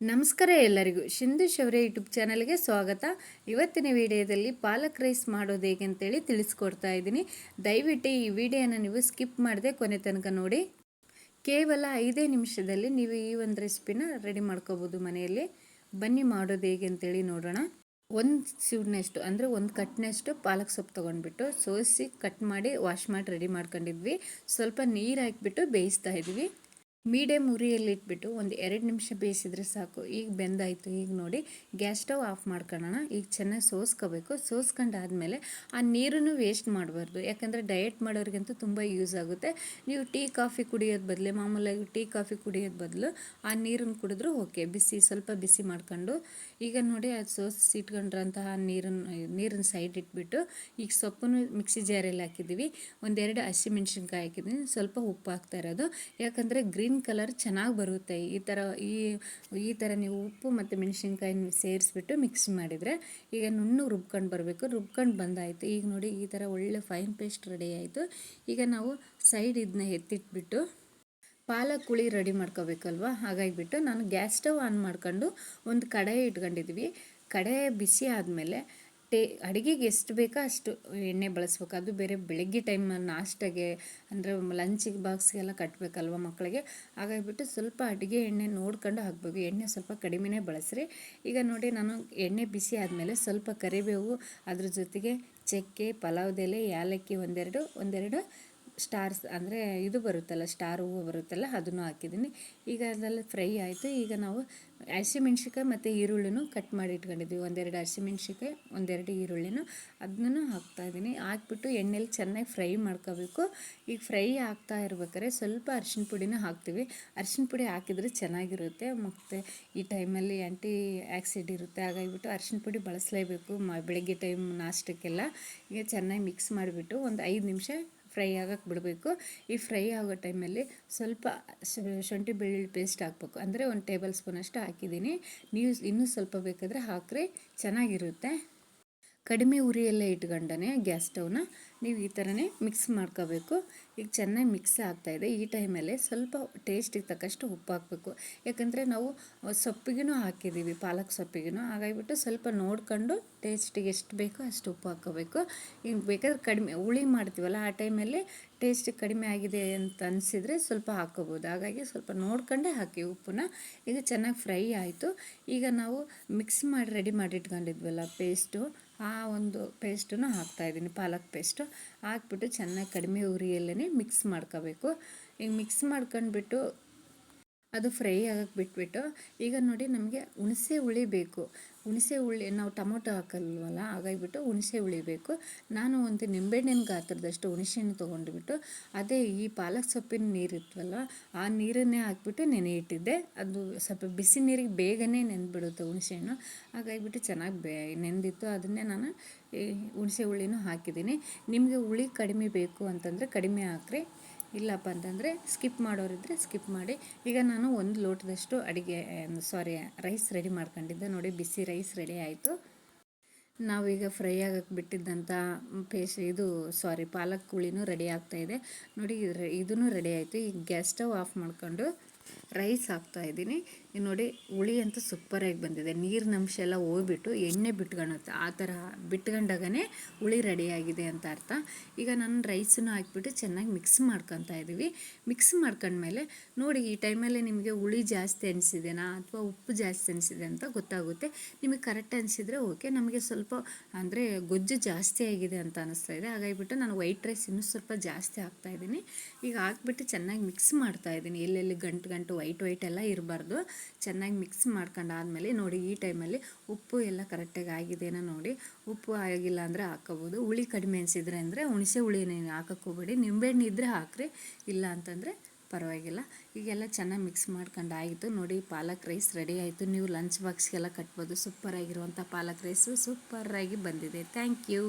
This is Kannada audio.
ನಮಸ್ಕಾರ ಎಲ್ಲರಿಗೂ. ಸಿಂಧು ಶೌರ್ಯ ಯೂಟ್ಯೂಬ್ ಚಾನಲ್ಗೆ ಸ್ವಾಗತ. ಇವತ್ತಿನ ವಿಡಿಯೋದಲ್ಲಿ ಪಾಲಕ್ ರೈಸ್ ಮಾಡೋದು ಹೇಗೆ ಅಂತೇಳಿ ತಿಳಿಸ್ಕೊಡ್ತಾ ಇದ್ದೀನಿ. ದಯವಿಟ್ಟು ಈ ವಿಡಿಯೋನ ನೀವು ಸ್ಕಿಪ್ ಮಾಡದೆ ಕೊನೆ ತನಕ ನೋಡಿ. ಕೇವಲ ಐದೇ ನಿಮಿಷದಲ್ಲಿ ನೀವು ಈ ಒಂದು ರೆಸಿಪಿನ ರೆಡಿ ಮಾಡ್ಕೋಬೋದು ಮನೆಯಲ್ಲಿ. ಬನ್ನಿ ಮಾಡೋದು ಹೇಗೆ ಅಂತೇಳಿ ನೋಡೋಣ. ಒಂದು ಸೂಡ್ನಷ್ಟು, ಅಂದರೆ ಒಂದು ಕಟ್ನಷ್ಟು ಪಾಲಕ್ ಸೊಪ್ಪು ತೊಗೊಂಡ್ಬಿಟ್ಟು ಸೋಸಿ ಕಟ್ ಮಾಡಿ, ವಾಶ್ ಮಾಡಿ ರೆಡಿ ಮಾಡ್ಕೊಂಡಿದ್ವಿ. ಸ್ವಲ್ಪ ನೀರು ಹಾಕಿಬಿಟ್ಟು ಬೇಯಿಸ್ತಾ ಇದ್ವಿ. ಮೀಡಿಯಮ್ ಉರಿಯಲ್ಲಿ ಇಟ್ಬಿಟ್ಟು ಒಂದು ಎರಡು ನಿಮಿಷ ಬೇಯಿಸಿದ್ರೆ ಸಾಕು. ಈಗ ಬೆಂದಾಯಿತು. ಈಗ ನೋಡಿ, ಗ್ಯಾಸ್ ಸ್ಟವ್ ಆಫ್ ಮಾಡ್ಕೊಳ್ಳೋಣ. ಈಗ ಚೆನ್ನಾಗಿ ಸೋಸ್ಕೋಬೇಕು. ಸೋಸ್ಕೊಂಡಾದಮೇಲೆ ಆ ನೀರನ್ನು ವೇಸ್ಟ್ ಮಾಡಬಾರ್ದು. ಯಾಕಂದರೆ ಡಯಟ್ ಮಾಡೋರಿಗಂತೂ ತುಂಬ ಯೂಸ್ ಆಗುತ್ತೆ. ನೀವು ಟೀ, ಕಾಫಿ ಕುಡಿಯೋದು ಬದಲು, ಮಾಮೂಲಾಗಿ ಟೀ, ಕಾಫಿ ಕುಡಿಯೋದು ಬದಲು ಆ ನೀರನ್ನು ಕುಡಿದ್ರು ಓಕೆ. ಬಿಸಿ, ಸ್ವಲ್ಪ ಬಿಸಿ ಮಾಡ್ಕೊಂಡು, ಈಗ ನೋಡಿ ಅದು ಸೋಸಿ ಇಟ್ಕೊಂಡಿರೋಂತಹ ನೀರನ್ನು ನೀರನ್ನು ಸೈಡ್ ಇಟ್ಬಿಟ್ಟು ಈಗ ಸೊಪ್ಪನ್ನು ಮಿಕ್ಸಿ ಜಾರಲ್ಲಿ ಹಾಕಿದ್ದೀವಿ. ಒಂದೆರಡು ಹಸಿಮೆಣ್ಸಿನ್ಕಾಯಿ ಹಾಕಿದ್ದೀನಿ. ಸ್ವಲ್ಪ ಉಪ್ಪು ಹಾಕ್ತಾ ಇರೋದು. ಯಾಕಂದರೆ ಗ್ರೀನ್ ಗ್ರೀನ್ ಕಲರ್ ಚೆನ್ನಾಗಿ ಬರುತ್ತೆ. ಈ ಥರ ಈ ಈ ಥರ ನೀವು ಉಪ್ಪು ಮತ್ತು ಮೆಣಸಿನ್ಕಾಯಿ ಸೇರಿಸ್ಬಿಟ್ಟು ಮಿಕ್ಸ್ ಮಾಡಿದರೆ ಈಗ ನುಣ್ಣು ರುಬ್ಕೊಂಡು ಬರಬೇಕು. ರುಬ್ಕೊಂಡು ಬಂದಾಯಿತು. ಈಗ ನೋಡಿ ಈ ಥರ ಒಳ್ಳೆ ಫೈನ್ ಪೇಸ್ಟ್ ರೆಡಿ ಆಯಿತು. ಈಗ ನಾವು ಸೈಡ್ ಇದನ್ನ ಎತ್ತಿಟ್ಬಿಟ್ಟು ಪಾಲಕ್ ಹುಳಿ ರೆಡಿ ಮಾಡ್ಕೋಬೇಕಲ್ವ? ಹಾಗಾಗಿಬಿಟ್ಟು ನಾನು ಗ್ಯಾಸ್ ಸ್ಟವ್ ಆನ್ ಮಾಡ್ಕೊಂಡು ಒಂದು ಕಡೆ ಇಟ್ಕೊಂಡಿದ್ವಿ. ಕಡೆ ಬಿಸಿ ಆದಮೇಲೆ ಟೇ, ಅಡುಗೆಗೆ ಎಷ್ಟು ಬೇಕೋ ಅಷ್ಟು ಎಣ್ಣೆ ಬಳಸ್ಬೇಕು. ಅದು ಬೇರೆ ಬೆಳಗ್ಗೆ ಟೈಮ್ ನಾಷ್ಟಾಗೆ, ಅಂದರೆ ಲಂಚಿಗೆ ಬಾಕ್ಸ್ಗೆಲ್ಲ ಕಟ್ಟಬೇಕಲ್ವ ಮಕ್ಕಳಿಗೆ? ಹಾಗಾಗಿಬಿಟ್ಟು ಸ್ವಲ್ಪ ಅಡುಗೆ ಎಣ್ಣೆ ನೋಡ್ಕೊಂಡು ಹಾಕಬೇಕು. ಎಣ್ಣೆ ಸ್ವಲ್ಪ ಕಡಿಮೆನೇ ಬಳಸ್ರಿ. ಈಗ ನೋಡಿ, ನಾನು ಎಣ್ಣೆ ಬಿಸಿ ಆದಮೇಲೆ ಸ್ವಲ್ಪ ಕರಿಬೇವು, ಅದ್ರ ಜೊತೆಗೆ ಚಕ್ಕೆ, ಪಲಾವ್ದೆಲೆ, ಏಲಕ್ಕಿ ಒಂದೆರಡು ಒಂದೆರಡು ಸ್ಟಾರ್ಸ್ ಅಂದರೆ ಇದು ಬರುತ್ತಲ್ಲ, ಸ್ಟಾರ್ ಹೂವು ಬರುತ್ತಲ್ಲ, ಅದನ್ನು ಹಾಕಿದ್ದೀನಿ. ಈಗ ಅದೆಲ್ಲ ಫ್ರೈ ಆಯಿತು. ಈಗ ನಾವು ಹಸಿಮೆಣ್ಸಿಕಾಯಿ ಮತ್ತು ಈರುಳ್ಳಿನೂ ಕಟ್ ಮಾಡಿ ಇಟ್ಕೊಂಡಿದ್ವಿ ಒಂದೆರಡು ಹಸಿಮೆಣ್ಸಿಕಾಯಿ ಒಂದೆರಡು ಈರುಳ್ಳಿನೂ ಅದನ್ನು ಹಾಕ್ತಾಯಿದ್ದೀನಿ ಹಾಕ್ಬಿಟ್ಟು ಎಣ್ಣೆಲಿ ಚೆನ್ನಾಗಿ ಫ್ರೈ ಮಾಡ್ಕೋಬೇಕು. ಈಗ ಫ್ರೈ ಆಗ್ತಾ ಇರ್ಬೇಕಾದ್ರೆ ಸ್ವಲ್ಪ ಅರ್ಶಿನ ಪುಡಿನೂ ಹಾಕ್ತೀವಿ. ಅರ್ಶಿನ ಪುಡಿ ಹಾಕಿದರೆ ಚೆನ್ನಾಗಿರುತ್ತೆ. ಮತ್ತು ಈ ಟೈಮಲ್ಲಿ ಆ್ಯಂಟಿ ಆ್ಯಕ್ಸಿಡ್ ಇರುತ್ತೆ. ಹಾಗಾಗಿಬಿಟ್ಟು ಅರ್ಶಿನ ಪುಡಿ ಬಳಸಲೇಬೇಕು ಮ, ಬೆಳಗ್ಗೆ ಟೈಮ್ ನಾಷ್ಟಕ್ಕೆಲ್ಲ. ಈಗ ಚೆನ್ನಾಗಿ ಮಿಕ್ಸ್ ಮಾಡಿಬಿಟ್ಟು ಒಂದು ಐದು ನಿಮಿಷ ಫ್ರೈ ಆಗಕ್ಕೆ ಬಿಡಬೇಕು. ಈ ಫ್ರೈ ಆಗೋ ಟೈಮಲ್ಲಿ ಸ್ವಲ್ಪ ಶುಂಠಿ ಬೆಳ್ಳುಳ್ಳಿ ಪೇಸ್ಟ್ ಹಾಕ್ಬೇಕು. ಅಂದರೆ ಒಂದು ಟೇಬಲ್ ಸ್ಪೂನಷ್ಟು ಹಾಕಿದ್ದೀನಿ. ನೀವು ಇನ್ನೂ ಸ್ವಲ್ಪ ಬೇಕಾದರೆ ಹಾಕ್ರಿ ಚೆನ್ನಾಗಿರುತ್ತೆ. ಕಡಿಮೆ ಉರಿಯಲ್ಲೇ ಇಟ್ಕೊಂಡೇ ಗ್ಯಾಸ್ ಸ್ಟವ್ನ ನೀವು ಈ ಥರನೇ ಮಿಕ್ಸ್ ಮಾಡ್ಕೋಬೇಕು. ಈಗ ಚೆನ್ನಾಗಿ ಮಿಕ್ಸ್ ಆಗ್ತಾಯಿದೆ ಈ ಟೈಮಲ್ಲಿ ಸ್ವಲ್ಪ ಟೇಸ್ಟಿಗೆ ತಕ್ಕಷ್ಟು ಉಪ್ಪು ಹಾಕಬೇಕು. ಯಾಕಂದರೆ ನಾವು ಸೊಪ್ಪಿಗೂ ಹಾಕಿದ್ದೀವಿ, ಪಾಲಕ್ ಸೊಪ್ಪಿಗೂ ಹಾಗಾಗಿಬಿಟ್ಟು ಸ್ವಲ್ಪ ನೋಡ್ಕೊಂಡು ಟೇಸ್ಟಿಗೆ ಎಷ್ಟು ಬೇಕೋ ಅಷ್ಟು ಉಪ್ಪು ಹಾಕೋಬೇಕು ಈಗ ಬೇಕಾದ್ರೆ ಕಡಿಮೆ, ಹುಳಿ ಮಾಡ್ತೀವಲ್ಲ, ಆ ಟೈಮಲ್ಲಿ ಟೇಸ್ಟ್ ಕಡಿಮೆ ಆಗಿದೆ ಅಂತ ಅನಿಸಿದರೆ ಸ್ವಲ್ಪ ಹಾಕೋಬೋದು ಹಾಗಾಗಿ ಸ್ವಲ್ಪ ನೋಡ್ಕೊಂಡೇ ಹಾಕಿ ಉಪ್ಪನ್ನ ಈಗ ಚೆನ್ನಾಗಿ ಫ್ರೈ ಆಯಿತು. ಈಗ ನಾವು ಮಿಕ್ಸ್ ಮಾಡಿ ರೆಡಿ ಮಾಡಿ ಇಟ್ಕೊಂಡಿದ್ವಲ್ಲ ಪೇಸ್ಟು ಆ ಒಂದು ಪೇಸ್ಟನ್ನು ಹಾಕ್ತಾಯಿದ್ದೀನಿ ಪಾಲಕ್ ಪೇಸ್ಟು. ಹಾಕ್ಬಿಟ್ಟು ಚೆನ್ನಾಗಿ ಕಡಿಮೆ ಉರಿಯಲ್ಲೇ ಮಿಕ್ಸ್ ಮಾಡ್ಕೋಬೇಕು. ಈಗ ಮಿಕ್ಸ್ ಮಾಡ್ಕೊಂಡ್ಬಿಟ್ಟು ಅದು ಫ್ರೈ ಆಗಕ್ಕೆ ಬಿಟ್ಬಿಟ್ಟು, ಈಗ ನೋಡಿ ನಮಗೆ ಹುಣಸೆ ಹುಳಿ ಬೇಕು. ಹುಣಸೆ ಹುಳಿ, ನಾವು ಟೊಮೊಟೊ ಹಾಕಲ್ವಲ್ಲ ಹಾಗಾಗಿಬಿಟ್ಟು ಹುಣಸೆ ಹುಳಿ ಬೇಕು. ನಾನು ಒಂದು ನಿಂಬೆಹಣ್ಣಿನ ಗಾತ್ರದಷ್ಟು ಹುಣಸೆಹಣ್ಣು ತೊಗೊಂಡುಬಿಟ್ಟು, ಅದೇ ಈ ಪಾಲಕ್ ಸೊಪ್ಪಿನ ನೀರಿತ್ತಲ್ಲ ಆ ನೀರನ್ನೇ ಹಾಕ್ಬಿಟ್ಟು ನೆನೆ ಇಟ್ಟಿದ್ದೆ. ಅದು ಸ್ವಲ್ಪ ಬಿಸಿ ನೀರಿಗೆ ಬೇಗನೆ ನೆಂದ್ಬಿಡುತ್ತೆ ಹುಣಸೆಹಣ್ಣು. ಹಾಗಾಗಿಬಿಟ್ಟು ಚೆನ್ನಾಗಿ ಬೇ, ನೆಂದಿತ್ತು. ಅದನ್ನೇ ನಾನು ಈ ಹುಣಸೆ ಹುಳಿನೂ ಹಾಕಿದ್ದೀನಿ. ನಿಮಗೆ ಹುಳಿ ಕಡಿಮೆ ಬೇಕು ಅಂತಂದರೆ ಕಡಿಮೆ ಹಾಕ್ರಿ. ಇಲ್ಲಪ್ಪ ಅಂತಂದರೆ ಸ್ಕಿಪ್ ಮಾಡೋರಿದ್ದರೆ ಸ್ಕಿಪ್ ಮಾಡಿ. ಈಗ ನಾನು ಒಂದು ಲೋಟದಷ್ಟು ಅಡುಗೆ ಸಾರಿ ರೈಸ್ ರೆಡಿ ಮಾಡ್ಕೊಂಡಿದ್ದೆ. ನೋಡಿ, ಬಿಸಿ ರೈಸ್ ರೆಡಿ ಆಯಿತು. ನಾವೀಗ ಫ್ರೈ ಆಗಕ್ಕೆ ಬಿಟ್ಟಿದ್ದಂಥ ಪೇಸ್ಟ್ ಇದು ಸಾರಿ ಪಾಲಕ್ ಕುಳಿನೂ ರೆಡಿ ಆಗ್ತಾಯಿದೆ ನೋಡಿ ಇದೂ ರೆಡಿ ಆಯಿತು. ಈಗ ಗ್ಯಾಸ್ ಸ್ಟವ್ ಆಫ್ ಮಾಡ್ಕೊಂಡು ರೈಸ್ ಹಾಕ್ತಾ ಇದ್ದೀನಿ. ನೋಡಿ ಹುಳಿ ಅಂತೂ ಸೂಪರಾಗಿ ಬಂದಿದೆ. ನೀರಿನ ಅಂಶ ಎಲ್ಲ ಹೋಗ್ಬಿಟ್ಟು ಎಣ್ಣೆ ಬಿಟ್ಕೊಳುತ್ತೆ ಆ ಥರ ಬಿಟ್ಕೊಂಡಾಗನೇ ಹುಳಿ ರೆಡಿಯಾಗಿದೆ ಅಂತ ಅರ್ಥ. ಈಗ ನಾನು ರೈಸನ್ನು ಹಾಕ್ಬಿಟ್ಟು ಚೆನ್ನಾಗಿ ಮಿಕ್ಸ್ ಮಾಡ್ಕೊತಾ ಇದ್ದೀವಿ ಮಿಕ್ಸ್ ಮಾಡ್ಕೊಂಡ್ಮೇಲೆ ನೋಡಿ ಈ ಟೈಮಲ್ಲಿ ನಿಮಗೆ ಹುಳಿ ಜಾಸ್ತಿ ಅನಿಸಿದೆನಾ ಅಥವಾ ಉಪ್ಪು ಜಾಸ್ತಿ ಅನಿಸಿದೆ ಅಂತ ಗೊತ್ತಾಗುತ್ತೆ. ನಿಮಗೆ ಕರೆಕ್ಟ್ ಅನಿಸಿದರೆ ಓಕೆ ನಮಗೆ ಸ್ವಲ್ಪ ಅಂದರೆ ಗೊಜ್ಜು ಜಾಸ್ತಿ ಆಗಿದೆ ಅಂತ ಅನಿಸ್ತಾ ಇದೆ. ಹಾಗಾಗಿಬಿಟ್ಟು ನಾನು ವೈಟ್ ರೈಸ್ ಇನ್ನೂ ಸ್ವಲ್ಪ ಜಾಸ್ತಿ ಹಾಕ್ತಾಯಿದ್ದೀನಿ ಈಗ ಹಾಕ್ಬಿಟ್ಟು ಚೆನ್ನಾಗಿ ಮಿಕ್ಸ್ ಮಾಡ್ತಾ ಇದ್ದೀನಿ ಎಲ್ಲೆಲ್ಲಿ ಗಂಟು ಗಂಟು ವೈಟ್ ವೈಟ್ ಎಲ್ಲ ಇರಬಾರ್ದು. ಚೆನ್ನಾಗಿ ಮಿಕ್ಸ್ ಮಾಡ್ಕೊಂಡಾದ್ಮೇಲೆ ನೋಡಿ ಈ ಟೈಮಲ್ಲಿ ಉಪ್ಪು ಎಲ್ಲ ಕರೆಕ್ಟಾಗಿ ಆಗಿದೆನೋ ನೋಡಿ, ಉಪ್ಪು ಆಗಿಲ್ಲ ಅಂದರೆ ಹಾಕೋಬೋದು ಹುಳಿ ಕಡಿಮೆ ಅನಿಸಿದ್ರೆ ಅಂದರೆ ಹುಣಸೆ ಹುಳಿನೇನು ಹಾಕೋಕ್ಕೋಗ್ಬೇಡಿ ನಿಂಬೆಹಣ್ಣು ಇದ್ದರೆ ಹಾಕ್ರಿ, ಇಲ್ಲ ಅಂತಂದರೆ ಪರವಾಗಿಲ್ಲ. ಈಗೆಲ್ಲ ಚೆನ್ನಾಗಿ ಮಿಕ್ಸ್ ಮಾಡ್ಕೊಂಡು ಆಯಿತು. ನೋಡಿ ಪಾಲಕ್ ರೈಸ್ ರೆಡಿ ಆಯಿತು. ನೀವು ಲಂಚ್ ಬಾಕ್ಸ್ಗೆಲ್ಲ ಕಟ್ಬೋದು. ಸೂಪರಾಗಿರುವಂಥ ಪಾಲಕ್ ರೈಸು ಸೂಪರಾಗಿ ಬಂದಿದೆ. Thank you